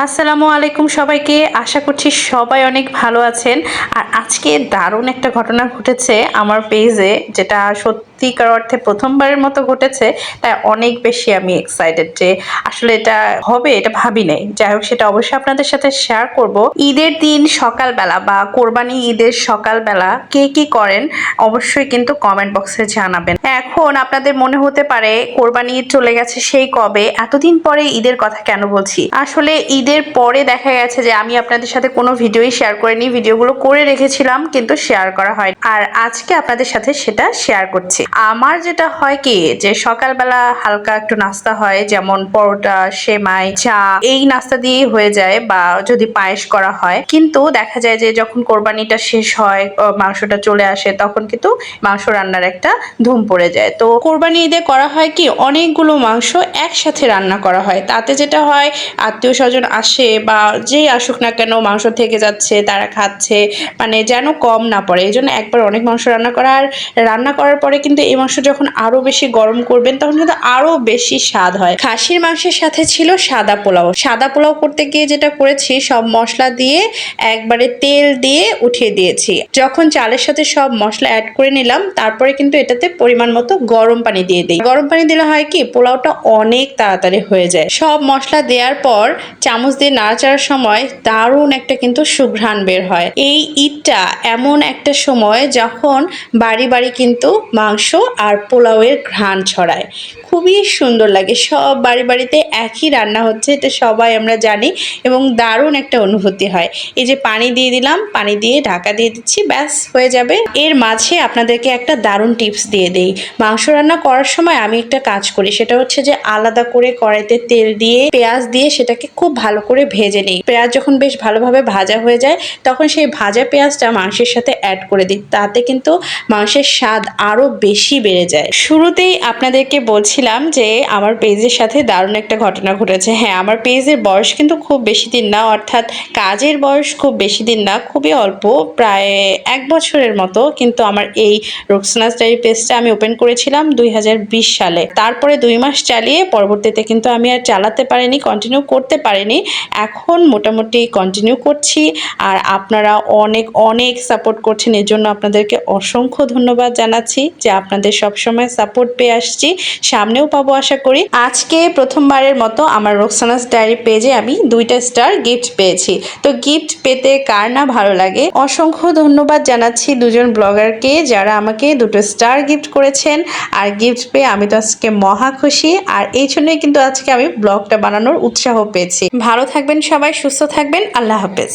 আসসালামু আলাইকুম সবাইকে। আশা করছি সবাই অনেক ভালো আছেন। আর আজকে দারুণ একটা ঘটনা ঘটেছে আমার পেজে, যেটা সত্যিকার অর্থে প্রথমবারের মতো ঘটেছে, তাই অনেক বেশি আমি এক্সাইটেড যে আসলে এটা হবে, এটা ভাবি নাই। যাই হোক, সেটা অবশ্যই আপনাদের সাথে শেয়ার করব। ঈদের দিন সকালবেলা বা কোরবানি ঈদের সকালবেলা কে কি করেন, অবশ্যই কিন্তু কমেন্ট বক্সে জানাবেন। এখন আপনাদের মনে হতে পারে, কোরবানি চলে গেছে, সেই কবে? এতদিন পরে ঈদের কথা কেন বলছি? আসলে ঈদের পরে দেখা গেছে যে আমি আপনাদের সাথে কোনো ভিডিওই শেয়ার করিনি, ভিডিওগুলো করে রেখেছিলাম কিন্তু শেয়ার করা হয় আর আজকে আপনাদের সাথে সেটা শেয়ার করছি। আমার যেটা হয় কি যে সকালবেলা হালকা একটু নাস্তা হয়, যেমন পরোটা, সেমাই, চা, এই নাস্তা দিয়েই হয়ে যায় বা যদি পায়েস করা হয়। কিন্তু দেখা যায় যে যখন কোরবানিটা শেষ হয় মাংসটা চলে আসে, তখন কিন্তু মাংস রান্নার একটা ধুম পড়ে যায়। তো কোরবানি ঈদে করা হয় কি, অনেকগুলো মাংস একসাথে রান্না করা হয়। তাতে যেটা হয়, আত্মীয় স্বজন আসে বা যেই আসুক না কেন মাংস থেকে যাচ্ছে, তারা খাচ্ছে মানে যেন কম না পড়ে। এই জন্য একবার অনেক মাংস রান্না করা। আর রান্না করার পরে কিন্তু এই মাংস যখন আরও বেশি গরম করবেন, তখন কিন্তু আরও বেশি স্বাদ হয়। খাসির মাংসের সাথে ছিল সাদা পোলাও। সাদা পোলাও করতে গিয়ে যেটা করেছি, সব মশলা দিয়ে একবারে তেল দিয়ে উঠিয়ে দিয়েছি। যখন চালের সাথে সব মশলা অ্যাড করে নিলাম, তারপরে কিন্তু এটাতে পরিমাণ মতো গরম পানি দিয়ে দিই। গরম পানি দিলে হয় কি, পোলাওটা অনেক তাড়াতাড়ি হয়ে যায়। সব মশলা দেওয়ার পর চামচ দিয়ে নাড়াচাড়ার সময় দারুণ একটা কিন্তু সুঘ্রাণ বের হয়। এই ঈদটা এমন একটা সময় যখন বাড়ি বাড়ি কিন্তু মাংস আর পোলাওয়ের ঘ্রাণ ছড়ায়। খুবই সুন্দর লাগে। সব বাড়ি বাড়িতে একই রান্না হচ্ছে, এটা সবাই আমরা জানি এবং দারুণ একটা অনুভূতি হয়। এই যে পানি দিয়ে দিলাম, পানি দিয়ে ঢাকা দিয়ে দিচ্ছি, ব্যাস, হয়ে যাবে। এর মাঝে আপনাদেরকে একটা দারুণ টিপস দিয়ে দেই। মাংস রান্না করার সময় আমি একটা কাজ করি, সেটা হচ্ছে যে আলাদা করে কড়াইতে তেল দিয়ে, পেঁয়াজ দিয়ে সেটাকে খুব ভালো করে ভেজে নিই। পেঁয়াজ যখন বেশ ভালোভাবে ভাজা হয়ে যায়, তখন সেই ভাজা পেঁয়াজটা মাংসের সাথে অ্যাড করে দিই। তাতে কিন্তু মাংসের স্বাদ আরও বেশি বেড়ে যায়। শুরুতেই আপনাদেরকে বলছিলাম যে, আমার পেজের সাথে দারুণ একটা ঘটনা ঘটেছে। হ্যাঁ আমার পেজের বয়স কিন্তু খুব বেশি দিন না, অর্থাৎ কাজের বয়স খুব বেশি দিন না, খুবই অল্প, প্রায় এক বছরের মতো। কিন্তু আমার এই রোকসানাস ডায়েরি পেজটা আমি ওপেন করেছিলাম দুই হাজার বিশ সালে। তারপরে দুই মাস চালিয়ে পরবর্তীতে কিন্তু আমি আর চালাতে পারিনি কন্টিনিউ করতে পারিনি। এখন মোটামুটি কন্টিনিউ করছি আর আপনারা অনেক অনেক সাপোর্ট করছেন এর জন্য আপনাদেরকে অসংখ্য ধন্যবাদ জানাচ্ছি যে আপনাদের সবসময় সাপোর্ট পেয়ে আসছি। সামনেও পাবো আশা করি। আজকে প্রথমবারের মতো আমার রোকসানাস ডায়েরি পেজে আমি দুইটা স্টার গিফট পেয়েছি। তো গিফট পেতে কার না ভালো লাগে? অসংখ্য ধন্যবাদ জানাচ্ছি দুজন ব্লগারকে যারা আমাকে দুটো স্টার গিফট করেছেন। আর গিফট পেয়ে আমি তো আজকে মহা খুশি। আর এই জন্যই কিন্তু আজকে আমি ব্লগটা বানানোর উৎসাহ পেয়েছি। ভালো থাকবেন সবাই, সুস্থ থাকবেন। আল্লাহ হাফেজ।